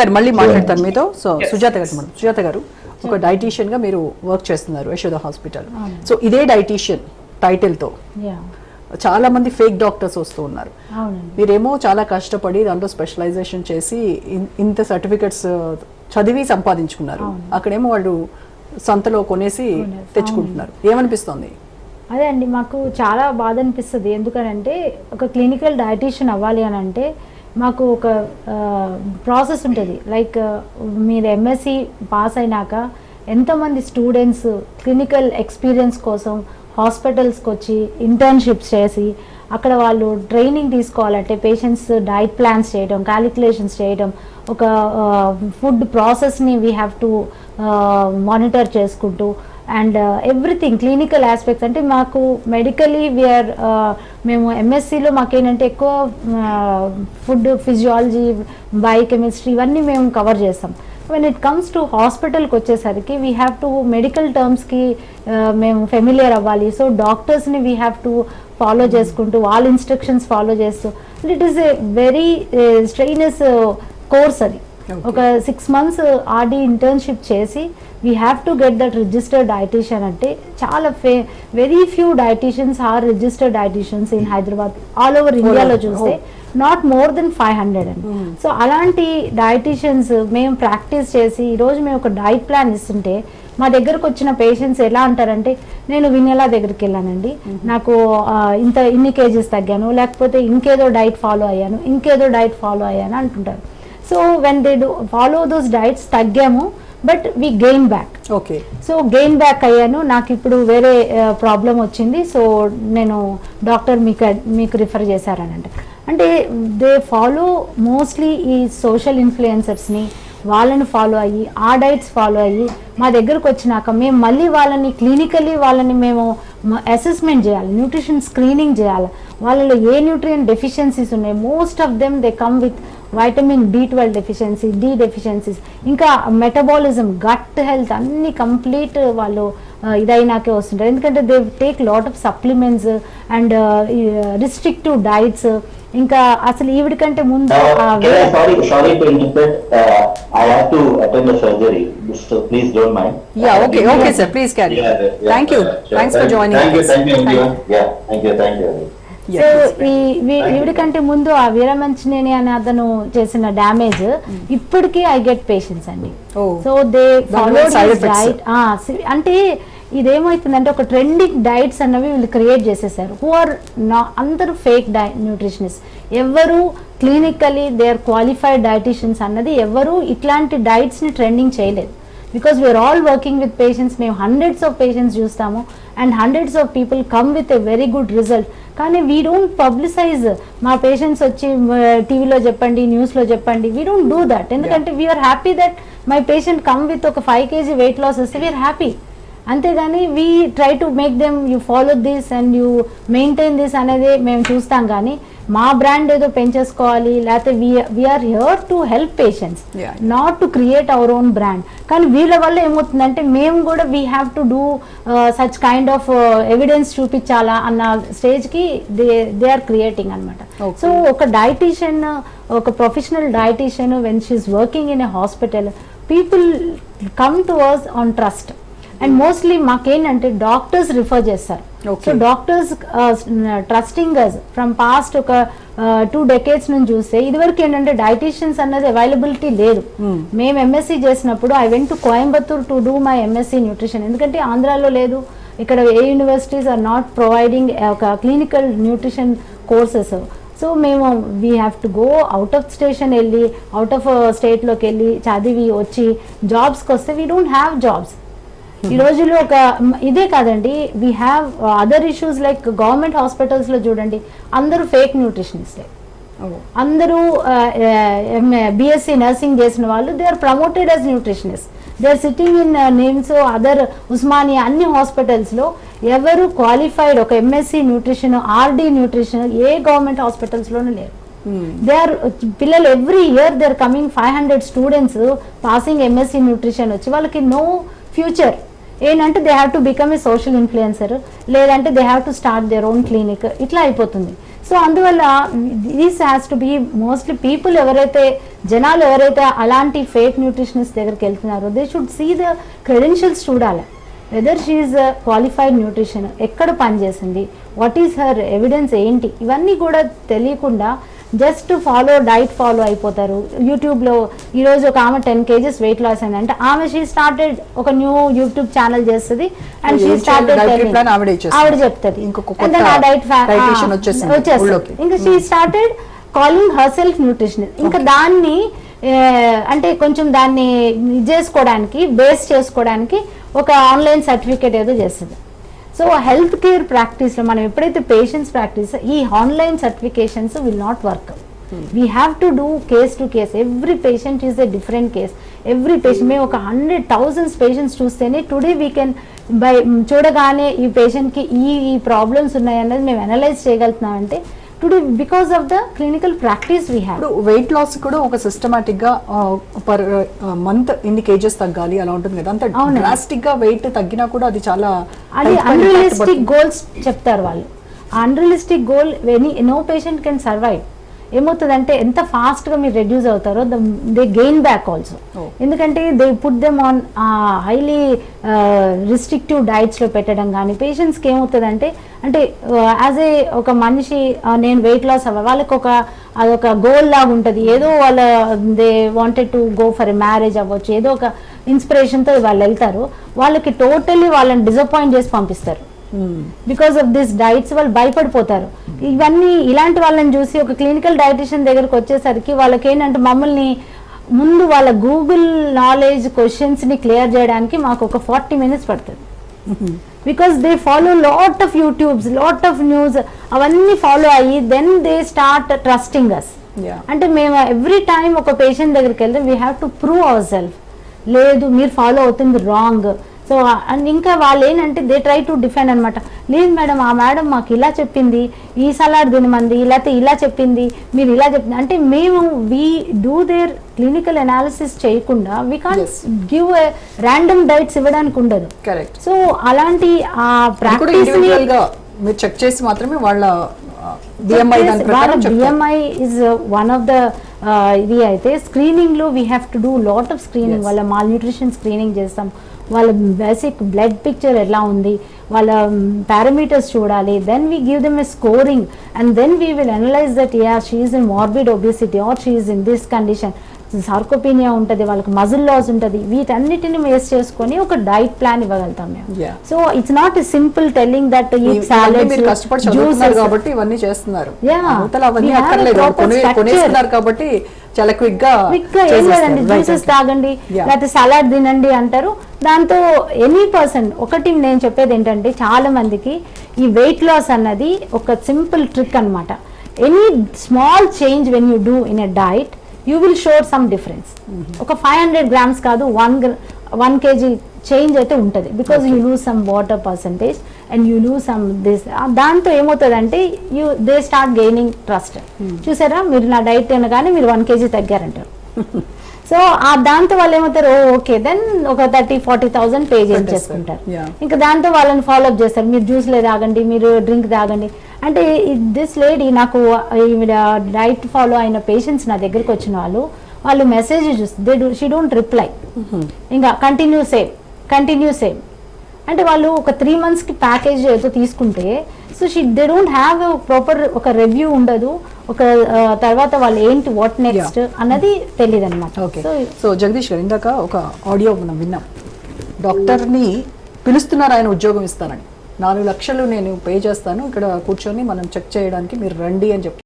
సరే, మళ్ళీ మాట్లాడతాను మీతో. సో సుజాత గారు మేడం సుజాత గారు ఒక డైటీషియన్గా మీరు వర్క్ చేస్తున్నారు యశోద హాస్పిటల్ సో ఇదే డైటీషియన్ టైటిల్తో చాలా మంది ఫేక్ డాక్టర్స్ వస్తూ ఉన్నారు. మీరేమో చాలా కష్టపడి దాంట్లో స్పెషలైజేషన్ చేసి ఇంత సర్టిఫికెట్స్ చదివి సంపాదించుకున్నారు. అక్కడేమో వాళ్ళు సంతలో కొనేసి తెచ్చుకుంటున్నారు. ఏమనిపిస్తోంది? అదే అండి మాకు చాలా బాధ అనిపిస్తుంది. ఎందుకనంటే ఒక క్లినికల్ డయటీషియన్ అవ్వాలి అని అంటే మాకు ఒక ప్రాసెస్ ఉంటుంది. లైక్ మీరు ఎంఎస్సి పాస్ అయినాక ఎంతమంది స్టూడెంట్స్ క్లినికల్ ఎక్స్పీరియన్స్ కోసం హాస్పిటల్స్కి వచ్చి ఇంటర్న్షిప్స్ చేసి అక్కడ వాళ్ళు ట్రైనింగ్ తీసుకోవాలంటే పేషెంట్స్ డైట్ ప్లాన్స్ చేయడం క్యాలిక్యులేషన్స్ చేయడం ఒక ఫుడ్ ప్రాసెస్ని వీ హ్యావ్ టు మానిటర్ చేసుకుంటూ అండ్ ఎవ్రీథింగ్ క్లినికల్ ఆస్పెక్ట్స్ అంటే మాకు మెడికలీ వీఆర్ మేము ఎంఎస్సిలో మాకేంటంటే ఎక్కువ ఫుడ్ ఫిజియాలజీ బయోకెమిస్ట్రీ ఇవన్నీ మేము కవర్ చేస్తాం. వెన్ ఇట్ కమ్స్ టు హాస్పిటల్కి వచ్చేసరికి వీ హ్యావ్ టు మెడికల్ టర్మ్స్కి మేము ఫెమిలియర్ అవ్వాలి. సో డాక్టర్స్ని వీ హ్యావ్ టు ఫాలో చేసుకుంటూ వాళ్ళ ఇన్స్ట్రక్షన్స్ ఫాలో చేస్తూ. It is a very strenuous course అది. ఒక సిక్స్ మంత్స్ ఆర్డీ ఇంటర్న్షిప్ చేసి we have to get that registered dietitian అంటే చాలా ఫే very few dietitians are registered dietitians in Hyderabad all over ఇండియాలో. చూస్తే not more than five hundred అండి so అలాంటి డైటీషియన్స్ మేము ప్రాక్టీస్ చేసి ఈరోజు మేము ఒక డైట్ ప్లాన్ ఇస్తుంటే మా దగ్గరకు వచ్చిన పేషెంట్స్ ఎలా అంటారంటే నేను వినెలా దగ్గరికి వెళ్ళానండి. నాకు ఆ, ఇంత ఇన్ని కేజీస్ తగ్గాను లేకపోతే ఇంకేదో డైట్ ఫాలో అయ్యాను ఇంకేదో డైట్ ఫాలో అయ్యాను అంటుంటారు. So when they do follow those diets తగ్గాము but we gain back. Okay. So gain back అయ్యాను. నాకు ఇప్పుడు వేరే ప్రాబ్లం వచ్చింది. సో నేను డాక్టర్ మీకు మీకు రిఫర్ చేశారని అంటే అంటే దే ఫాలో మోస్ట్లీ ఈ సోషల్ ఇన్ఫ్లుయెన్సర్స్ని వాళ్ళని ఫాలో అయ్యి ఆ డైట్స్ ఫాలో అయ్యి మా దగ్గరకు వచ్చినాక మేము మళ్ళీ వాళ్ళని క్లినికలీ వాళ్ళని మేము అసెస్మెంట్ చేయాలి న్యూట్రిషన్ స్క్రీనింగ్ చేయాలి. వాళ్ళలో ఏ న్యూట్రియన్ డెఫిషియన్సీస్ ఉన్నాయి most of them they come with vitamin B twelve deficiency D deficiencies ఇంకా మెటబాలిజం గట్ హెల్త్ అన్ని కంప్లీట్ వాళ్ళు ఇదైనాకే వస్తుంటారు. ఎందుకంటే they take lot of supplements and restrictive diets ఇంకా అసలు ఈవిడ కంటే ముందు ఆ Uh, can I, sorry, sorry to interrupt. Uh, so ముందు ఆ వీరమంచినేని అనే అతను చేసిన డామేజ్ ఇప్పటికీ ఐ గెట్ పేషెన్స్ అండి. సో దే ఫాలో డైట్ అంటే ఇదేమైతుందంటే ఒక ట్రెండింగ్ డైట్స్ అన్నవి వీళ్ళు క్రియేట్ చేసేసారు. హు ఆర్ నా అందరూ ఫేక్ డై న్యూట్రిషనిస్ ఎవరు clinically they are qualified dietitians అన్నది ఎవరు ఇట్లాంటి డైట్స్ని ట్రెండింగ్ చేయలేదు. Because we're all working with patients మేము హండ్రెడ్స్ ఆఫ్ పేషెంట్స్ చూస్తాము and hundreds of people come with a very good result కానీ వీ డోంట్ పబ్లిసైజ్ మా పేషెంట్స్ వచ్చి టీవీలో చెప్పండి న్యూస్లో చెప్పండి వీ డోంట్ డూ దట్ ఎందుకంటే we're happy that my patient come with ఒక ఫైవ్ కేజీ వెయిట్ లాస్ వస్తే వీఆర్ హ్యాపీ అంతేగాని we try to make them you follow this and you maintain this అనేది మేము చూస్తాం కానీ మా బ్రాండ్ ఏదో పెంచేసుకోవాలి లేకపోతే we're here to help patients. Not to create our own brand కానీ వీళ్ళ వల్ల ఏమవుతుందంటే మేము కూడా we have to do such kind of evidence చూపించాలా అన్న స్టేజ్కి దే దే ఆర్ క్రియేటింగ్ అనమాట. సో ఒక డైటీషియన్ ఒక professional dietitian when she's working in a hospital people come to us on trust and mostly మాకేంటంటే డాక్టర్స్ రిఫర్ చేస్తారు. So doctors trusting us from past ఒక two decades నుంచి చూస్తే ఇదివరకు ఏంటంటే డైటీషియన్స్ అన్నది అవైలబిలిటీ లేదు. మేము ఎంఎస్సీ చేసినప్పుడు I went to Coimbatore to do my MSc nutrition ఎందుకంటే ఆంధ్రాలో లేదు. ఇక్కడ ఏ యూనివర్సిటీస్ ఆర్ నాట్ ప్రొవైడింగ్ ఒక క్లినికల్ న్యూట్రిషన్ కోర్సెస్ సో మేము we have to go out of station వెళ్ళి అవుట్ ఆఫ్ స్టేట్లోకి వెళ్ళి చదివి వచ్చి జాబ్స్కి వస్తే వీ డోంట్ హ్యావ్ జాబ్స్ ఈ రోజుల్లో ఒక ఇదే కాదండి we have other issues like government హాస్పిటల్స్లో చూడండి అందరూ ఫేక్ న్యూట్రిషనిస్టే అందరూ బిఎస్సి నర్సింగ్ చేసిన వాళ్ళు they are promoted as nutritionist they are sitting in names other Osmania అన్ని హాస్పిటల్స్లో ఎవరు క్వాలిఫైడ్ ఒక ఎంఎస్సి న్యూట్రిషన్ ఆర్డి న్యూట్రిషన్ ఏ గవర్నమెంట్ హాస్పిటల్స్లోనూ లేరు. దే ఆర్ పిల్లలు every year they are coming five hundred students passing MSc nutrition వచ్చి వాళ్ళకి నో ఫ్యూచర్ ఏంటంటే they have to become a social influencer లేదంటే they have to start their own clinic ఇట్లా అయిపోతుంది. సో అందువల్ల this has to be mostly people ఎవరైతే జనాలు ఎవరైతే అలాంటి ఫేక్ న్యూట్రిషనిస్ట్ దగ్గరికి వెళ్తున్నారో they should see the credentials చూడాలి. వెదర్ షీఈస్ క్వాలిఫైడ్ న్యూట్రిషన్ ఎక్కడ పనిచేసింది వాట్ ఈస్ హర్ ఎవిడెన్స్ ఏంటి ఇవన్నీ కూడా తెలియకుండా జస్ట్ ఫాలో డైట్ ఫాలో అయిపోతారు. యూట్యూబ్లో ఈరోజు ఒక ఆమె టెన్ కేజెస్ వెయిట్ లాస్ అయిందంటే. ఆమె షీ స్టార్టెడ్ ఒక న్యూ యూట్యూబ్ ఛానల్ చేస్తుంది అండ్ షీ స్టార్టెడ్. ఆవిడ చెప్తుంది. ఆ డైట్ ఊళ్ళోకి. ఇంకా she started calling herself nutritionist ఇంకా దాన్ని అంటే కొంచెం దాన్ని ఇది చేసుకోవడానికి బేస్ చేసుకోవడానికి ఒక ఆన్లైన్ సర్టిఫికేట్ ఏదో చేస్తుంది. సో హెల్త్ కేర్ ప్రాక్టీస్లో మనం ఎప్పుడైతే పేషెంట్స్ ప్రాక్టీస్ ఈ online certifications will not work we have to do case to case every patient is a different case every patient మేము ఒక హండ్రెడ్ థౌజండ్స్ పేషెంట్స్ చూస్తేనే టుడే వీ కెన్ బై చూడగానే ఈ పేషెంట్కి ఈ ఈ ప్రాబ్లమ్స్ ఉన్నాయన్నది మేము analyze చేయగలుగుతున్నామంటే today because of the clinical practice we have ఇప్పుడు వెయిట్ లాస్ కూడా ఒక సిస్టమాటిక్గా పర్ మంత్ ఇన్ని కేజెస్ తగ్గాలి అలా ఉంటుంది కదా అంత. డ్రాస్టిక్గా వెయిట్ తగ్గినా కూడా అది చాలా అది అన్రియలిస్టిక్. గోల్స్ చెప్తారు వాళ్ళు unrealistic goal any no patient can survive ఏమవుతుందంటే ఎంత ఫాస్ట్గా మీరు రెడ్యూస్ అవుతారో దే గెయిన్ బ్యాక్ ఆల్సో. ఎందుకంటే they put them on highly restrictive డైట్స్లో పెట్టడం కానీ పేషెంట్స్కి ఏమవుతుందంటే అంటే యాజ్ ఏ ఒక మనిషి నేను వెయిట్ లాస్ అవ్వ వాళ్ళకి ఒక అదొక గోల్ లాగా ఉంటుంది. ఏదో వాళ్ళ they wanted to go for a marriage అవ్వచ్చు ఏదో ఒక ఇన్స్పిరేషన్తో వాళ్ళు వెళ్తారు. వాళ్ళకి టోటల్లీ వాళ్ళని డిసప్పాయింట్ చేసి పంపిస్తారు. బికాస్ ఆఫ్ దిస్ డైట్స్ వాళ్ళు భయపడిపోతారు. ఇవన్నీ ఇలాంటి వాళ్ళని చూసి ఒక క్లినికల్ డైటిషియన్ దగ్గరకు వచ్చేసరికి వాళ్ళకి ఏంటంటే మమ్మల్ని ముందు వాళ్ళ గూగుల్ నాలెడ్జ్ క్వశ్చన్స్ని క్లియర్ చేయడానికి మాకు ఒక ఫార్టీ మినిట్స్ పడుతుంది. Because they follow lot of YouTubes lot of news అవన్నీ ఫాలో అయ్యి then they start trusting us. అంటే మేము ఎవ్రీ టైం ఒక పేషెంట్ దగ్గరికి వెళ్తే we have to prove ourself లేదు మీరు ఫాలో అవుతుంది రాంగ్ సో అండ్ ఇంకా వాళ్ళు ఏంటంటే దే ట్రై టు డిఫెండ్ అనమాట లేదు మేడం ఆ మేడం మాకు ఇలా చెప్పింది ఈ సలాడ్ తినమంది లేకపోతే ఇలా చెప్పింది మీరు ఇలా చెప్పింది. అంటే మేము we do their clinical analysis చేయకుండా we can. Give random diets ఇవ్వడానికి ఉండదు. కరెక్ట్ సో అలాంటి ఆ ప్రాక్టీస్ మీరు చెక్ చేసి మాత్రమే వాళ్ళ BMI is one of the ఇది అయితే స్క్రీనింగ్లో we have to do lot of screening. వాళ్ళ మాల్ న్యూట్రిషన్ స్క్రీనింగ్ చేస్తాం. వాళ్ళ బేసిక్ బ్లడ్ పిక్చర్ ఎలా ఉంది వాళ్ళ పారామీటర్స్ చూడాలి. Then we give them a scoring and then we will analyze that yeah she's in morbid obesity or she's in this condition sarcopenia ఉంటుంది వాళ్ళకి muscle loss ఉంటుంది. వీటన్నిటిని మేస్ చేసుకొని ఒక డైట్ ప్లాన్ ఇవ్వగలుగుతాం మేము. So it's not simple telling that ఈ- కాబట్టి ఇవన్నీ చేస్తున్నారు. కాబట్టి చాలా క్విక్గా క్విక్గా ఏం లేదండి జ్యూసెస్ తాగండి. లేకపోతే సలాడ్ తినండి అంటారు. దాంతో ఎనీ పర్సన్ ఒకటి నేను చెప్పేది ఏంటంటే చాలా మందికి ఈ వెయిట్ లాస్ అన్నది ఒక సింపుల్ ట్రిక్ అన్నమాట. Any small change when you do in a diet you will show some difference ఒక ఫైవ్ హండ్రెడ్ గ్రామ్స్ కాదు వన్ వన్ కేజీ చేంజ్ అయితే ఉంటుంది. Because you lose some water percentage and you lose some this దాంతో ఏమవుతుందంటే you they start gaining trust చూసారా? మీరు నా diet తినగానే మీరు వన్ కేజీ తగ్గారంటారు. సో ఆ దాంతో వాళ్ళు ఏమవుతారు? ఓకే దెన్ ఒక థర్టీ ఫార్టీ థౌసండ్ పే చేసుకుంటారు. ఇంకా దాంతో వాళ్ళని ఫాలో అప్ చేస్తారు. మీరు జ్యూస్లే తాగండి మీరు డ్రింక్ తాగండి. అంటే దిస్ లేడీ నాకు డైట్ ఫాలో అయిన పేషెంట్స్ నా దగ్గరికి వచ్చిన వాళ్ళు వాళ్ళు మెసేజ్ చూస్తే షీ డోంట్ రిప్లై ఇంకా కంటిన్యూ సేమ్ కంటిన్యూ సేమ్ అంటే వాళ్ళు ఒక త్రీ మంత్స్కి ప్యాకేజ్ ఏదో తీసుకుంటే so she they don't have proper ఒక రివ్యూ ఉండదు. ఒక తర్వాత వాళ్ళు ఏంటి వాట్ నెక్స్ట్ అన్నది తెలియదు అనమాట ఓకే సో జగదీష్ గారు ఇందాక ఒక ఆడియో మనం విన్నాం. డాక్టర్ని పిలుస్తున్నారు ఆయన ఉద్యోగం ఇస్తానని నాలుగు లక్షలు నేను పే చేస్తాను ఇక్కడ కూర్చొని మనం చెక్ చేయడానికి మీరు రండి అని చెప్పి